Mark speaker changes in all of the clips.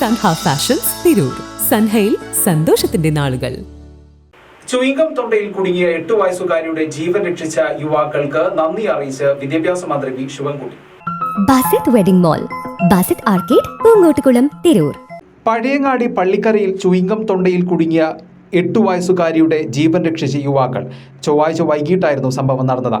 Speaker 1: Sanha fashions Tirur. സൻഹയിൽ സന്തോഷത്തിന്റെ നാളുകൾ.
Speaker 2: ചുയിങ്കം തൊണ്ടയിൽ കുടുങ്ങിയ എട്ട് വയസ്സുകാരിയുടെ ജീവൻ രക്ഷിച്ച യുവാക്കൾക്ക് നന്ദി അറിയിച്ച് വിദ്യാഭ്യാസ മന്ത്രി V. Sivankutty.
Speaker 3: Basith wedding mall Basith arcade Poongottukulam Tirur.
Speaker 2: Pazhayangadi പള്ളിക്കരയിൽ chewing gum തൊണ്ടയിൽ കുടുങ്ങിയ എട്ടു വയസ്സുകാരിയുടെ ജീവൻ രക്ഷിച്ച യുവാക്കൾ ചൊവ്വാഴ്ച വൈകിട്ടായിരുന്നു സംഭവം നടന്നത്.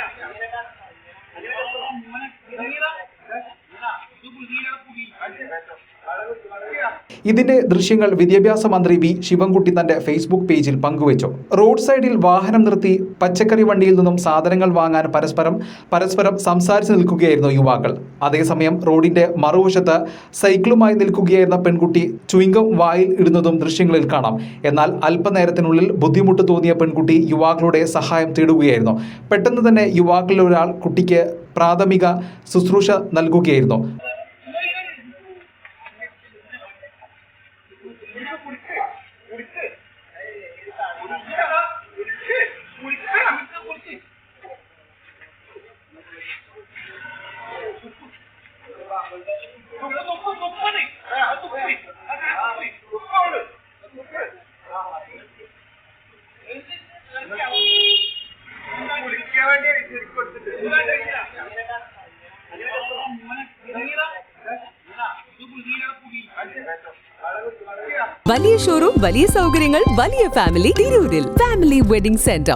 Speaker 2: ഇതിന്റെ ദൃശ്യങ്ങൾ വിദ്യാഭ്യാസ മന്ത്രി വി ശിവൻകുട്ടി തന്റെ ഫേസ്ബുക്ക് പേജിൽ പങ്കുവച്ചു. റോഡ് സൈഡിൽ വാഹനം നിർത്തി പച്ചക്കറി വണ്ടിയിൽ നിന്നും സാധനങ്ങൾ വാങ്ങാൻ പരസ്പരം പരസ്പരം സംസാരിച്ചു നിൽക്കുകയായിരുന്നു യുവാക്കൾ. അതേസമയം റോഡിന്റെ മറുവശത്ത് സൈക്കിളുമായി നിൽക്കുകയായിരുന്ന പെൺകുട്ടി ചുയിങ്കം വായിൽ ഇടുന്നതും ദൃശ്യങ്ങളിൽ കാണാം. എന്നാൽ അല്പനേരത്തിനുള്ളിൽ ബുദ്ധിമുട്ട് തോന്നിയ പെൺകുട്ടി യുവാക്കളുടെ സഹായം തേടുകയായിരുന്നു. പെട്ടെന്ന് തന്നെ യുവാക്കളിൽ ഒരാൾ കുട്ടിക്ക് പ്രാഥമിക ശുശ്രൂഷ നൽകുകയായിരുന്നു.
Speaker 1: വലിയ ഷോറൂം വലിയ സൗകര്യങ്ങൾ വലിയ ഫാമിലി തിരൂരിൽ. Family wedding centre